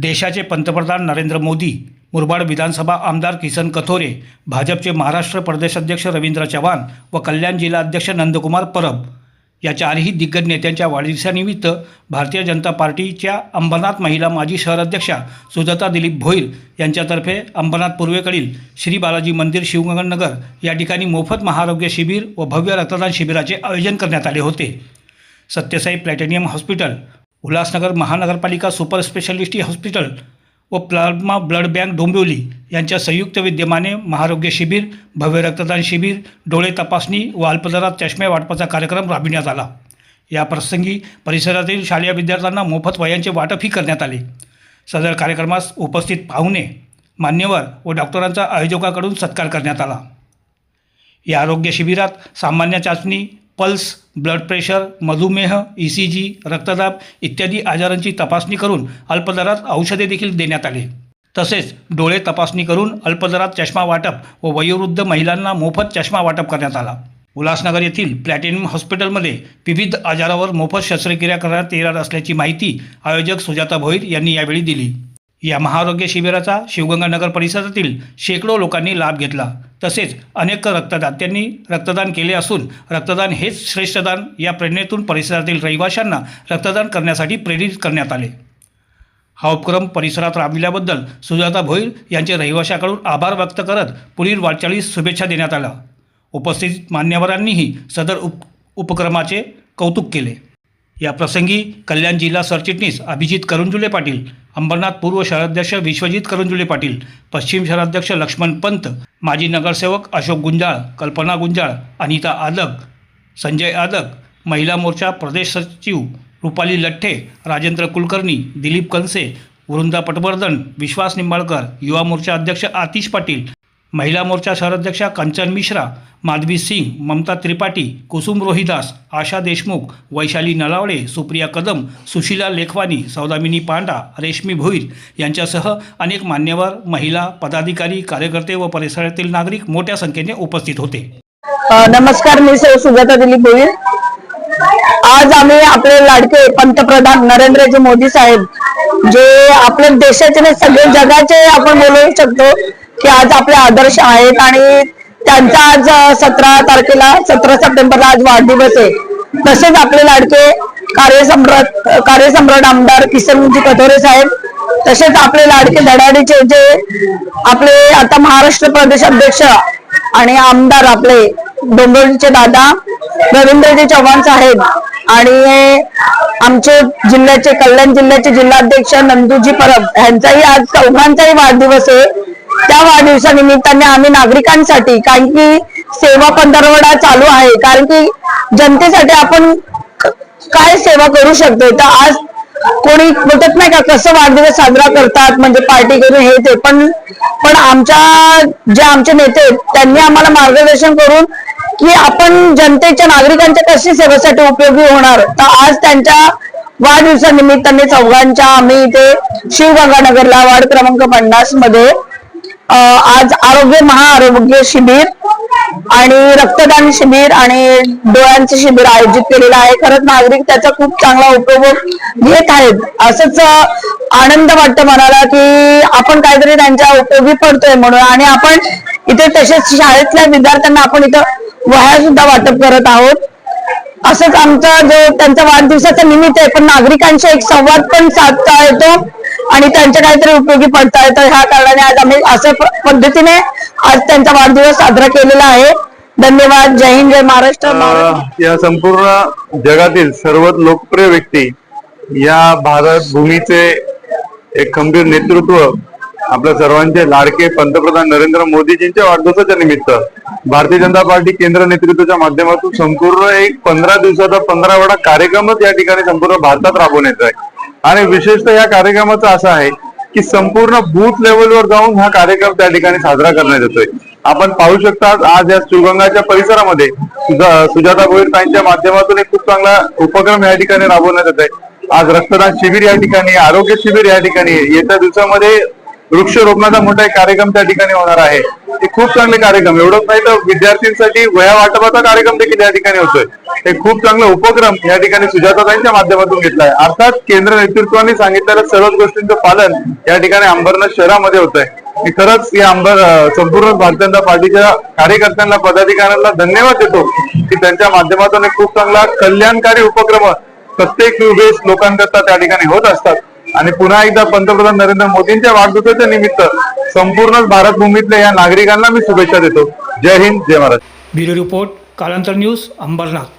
देशाचे पंतप्रधान नरेंद्र मोदी मुरबाड विधानसभा आमदार किसन कथोरे भाजपचे महाराष्ट्र प्रदेशाध्यक्ष रवींद्र चव्हाण व कल्याण जिल्हाध्यक्ष नंदकुमार परब या चारही दिग्गज नेत्यांच्या वाढदिवसानिमित्त भारतीय जनता पार्टीच्या अंबरनाथ महिला माजी शहराध्यक्षा सुजाता दिलीप भोईर यांच्यातर्फे अंबरनाथ पूर्वेकडील श्री बालाजी मंदिर शिवगंगानगर या ठिकाणी मोफत महाआरोग्य शिबिर व भव्य रक्तदान शिबिराचे आयोजन करण्यात आले होते. सत्यसाई प्लॅटिनियम हॉस्पिटल उल्हासनगर महानगरपालिका सुपर स्पेशालिटी हॉस्पिटल व प्लाझ्मा ब्लड बँक डोंबिवली यांच्या संयुक्त विद्यमाने महारोग्य शिबिर भव्य रक्तदान शिबिर डोळे तपासणी व अल्पदरात चष्मे वाटपाचा कार्यक्रम राबविण्यात आला. या प्रसंगी परिसरातील शालेय विद्यार्थ्यांना मोफत वयांचे वाटपही करण्यात आले. सदर कार्यक्रमास उपस्थित पाहुणे मान्यवर व डॉक्टरांचा आयोजकाकडून सत्कार करण्यात आला. या आरोग्य शिबिरात सामान्य चाचणी पल्स ब्लड प्रेशर मधुमेह ई सी जी रक्तदाब इत्यादी आजारांची तपासणी करून अल्पदरात औषधे देखील देण्यात आले. तसेच डोळे तपासणी करून अल्पदरात चष्मा वाटप व वयोवृद्ध महिलांना मोफत चष्मा वाटप करण्यात आला. उल्हासनगर येथील प्लॅटिनम हॉस्पिटलमध्ये विविध आजारावर मोफत शस्त्रक्रिया करण्यात येणार असल्याची माहिती आयोजक सुजाता भोईर यांनी यावेळी दिली. या महाआरोग्य शिबिराचा शिवगंगानगर परिसरातील शेकडो लोकांनी लाभ घेतला. तसेच अनेक रक्तदात्यांनी रक्तदान केले असून रक्तदान हेच श्रेष्ठदान या प्रेरणेतून परिसरातील रहिवाशांना रक्तदान करण्यासाठी प्रेरित करण्यात आले. हा उपक्रम परिसरात राबविल्याबद्दल सुजाता भोईर यांचे रहिवाशाकडून आभार व्यक्त करत पुढील वाटचालीस शुभेच्छा देण्यात आल्या. उपस्थित मान्यवरांनीही सदर उप उपक्रमाचे कौतुक केले. या प्रसंगी कल्याण जिल्हा सरचिटणीस अभिजित करुंजुले पाटील अंबरनाथ पूर्व शहराध्यक्ष विश्वजित करंजुले पाटील पश्चिम शहराध्यक्ष लक्ष्मण पंत माजी नगरसेवक अशोक गुंजाळ कल्पना गुंजाळ अनिता आदक संजय आदक महिला मोर्चा प्रदेश सचिव रुपाली लठ्ठे राजेंद्र कुलकर्णी दिलीप कनसे वृंदा पटवर्धन विश्वास निंबाळकर युवा मोर्चा अध्यक्ष आतिश पाटील महिला मोर्चा शहराध्यक्षा कंचन मिश्रा माधवी सिंग ममता त्रिपाठी कुसुम रोहिदास आशा देशमुख वैशाली नलावडे सुप्रिया कदम सुशीला लेखवानी सौदामिनी पांडा रेशमी भोईर यांच्यासह अनेक मान्यवर महिला पदाधिकारी कार्यकर्ते व परिसरातील नागरिक मोठ्या संख्येने उपस्थित होते. नमस्कार मी सौ दिलीप भोईर. आज आम्ही आपले लाडके पंतप्रधान नरेंद्रजी मोदी साहेब जे आपल्या देशाचे सगळे जगाचे आपण बोलू शकतो की आज आपले आदर्श आहेत आणि त्यांचा आज सतरा तारखेला सतरा सप्टेंबरला आज वाढदिवस आहे. तसेच आपले लाडके कार्यसम्राट कार्यसम्राट आमदार किसनजी कथोरे साहेब तसेच आपले लाडके धडाडीचे जे आपले आता महाराष्ट्र प्रदेश अध्यक्ष आणि आमदार आपले डोंबिवलीचे दादा रवींद्रजी चव्हाण साहेब आणि आमचे जिल्ह्याचे कल्याण जिल्ह्याचे जिल्हाध्यक्ष नंदूजी परब यांचाही आज चौघांचाही वाढदिवस आहे. त्या वाढदिवसानिमित्ताने आम्ही नागरिकांसाठी कारण की सेवा पंधरवडा चालू आहे कारण की जनतेसाठी आपण काय सेवा करू शकतो तर आज कोणी बोलत नाही का कसं वाढदिवस साजरा करतात म्हणजे पार्टी करून हे ते पण पण आमच्या जे आमचे नेते आहेत, त्यांनी आम्हाला मार्गदर्शन करून की आपण जनतेच्या नागरिकांच्या कशी सेवेसाठी उपयोगी होणार? तर आज त्यांच्या वाढदिवसानिमित्ताने चौघांच्या आम्ही इथे शिवगंगानगरला वार्ड क्रमांक पन्नासमध्ये आज आरोग्य महाआरोग्य शिबिर आणि रक्तदान शिबिर आणि डोळ्यांचे शिबिर आयोजित केलेलं आहे. खरंच नागरिक त्याचा खूप चांगला उपयोग घेत आहेत. असंच आनंद वाटतो मनाला की आपण काहीतरी त्यांच्या उपयोगी पडतोय म्हणून आणि आपण इथे तसेच शाळेतल्या विद्यार्थ्यांना आपण इथं वह्या सुद्धा वाटप करत आहोत. असंच आमचा जो त्यांचा वाढदिवसाचं निमित्त आहे पण नागरिकांशी एक संवाद पण साधता येतो. आणि त्यांच्या काहीतरी उपयोगी पडता तर ह्या कारणाने आज आम्ही असं पद्धतीने आज त्यांचा वाढदिवस साजरा केलेला आहे. धन्यवाद. जय हिंद जय महाराष्ट्र. या संपूर्ण जगातील सर्वात लोकप्रिय व्यक्ती या भारत भूमीचे एक खंबीर नेतृत्व आपल्या सर्वांचे लाडके पंतप्रधान नरेंद्र मोदीजींच्या वाढदिवसाच्या निमित्त भारतीय जनता पार्टी केंद्र नेतृत्वाच्या माध्यमातून संपूर्ण एक पंधरा दिवसाचा पंधरा वेळा कार्यक्रमच या ठिकाणी संपूर्ण भारतात राबवण्यात आहे. आणि विशेषतः या कार्यक्रमाचं असं आहे की संपूर्ण बूथ लेवलवर जाऊन हा कार्यक्रम त्या ठिकाणी साजरा करण्यात येतोय. आपण पाहू शकता आज या शिवगंगाच्या परिसरामध्ये सुजाता गोविंद ताईंच्या माध्यमातून एक खूप चांगला उपक्रम या ठिकाणी राबवण्यात येत आहे आज रक्तदान शिबिर या ठिकाणी आरोग्य शिबिर या ठिकाणी येत्या दिवसामध्ये वृक्षरोपणाचा मोठा एक कार्यक्रम त्या ठिकाणी होणार आहे. हे खूप चांगले कार्यक्रम. एवढंच नाही तर विद्यार्थ्यांसाठी वया वाटपाचा कार्यक्रम देखील या ठिकाणी होतोय. एक खूप चांगला उपक्रम या ठिकाणी सुजाताताईंच्या माध्यमातून घेतलाय. अर्थात केंद्र नेतृत्वाने सांगितलेल्या सर्वच गोष्टींचं पालन या ठिकाणी अंबरनाथ शहरामध्ये होत आहे मी खरंच या अंबर संपूर्ण भारतीय जनता पार्टीच्या कार्यकर्त्यांना पदाधिकाऱ्यांना धन्यवाद देतो की त्यांच्या माध्यमातून एक खूप चांगला कल्याणकारी उपक्रम प्रत्येक वेळेस लोकांकरता त्या ठिकाणी होत असतात. आणि पुन्हा एकदा पंतप्रधान नरेंद्र मोदींच्या वाढदिवसाच्या निमित्त संपूर्ण भारतभूमीतल्या या नागरिकांना मी शुभेच्छा देतो. जय हिंद जय Maharaj bureau report Kalantar news Ambernath.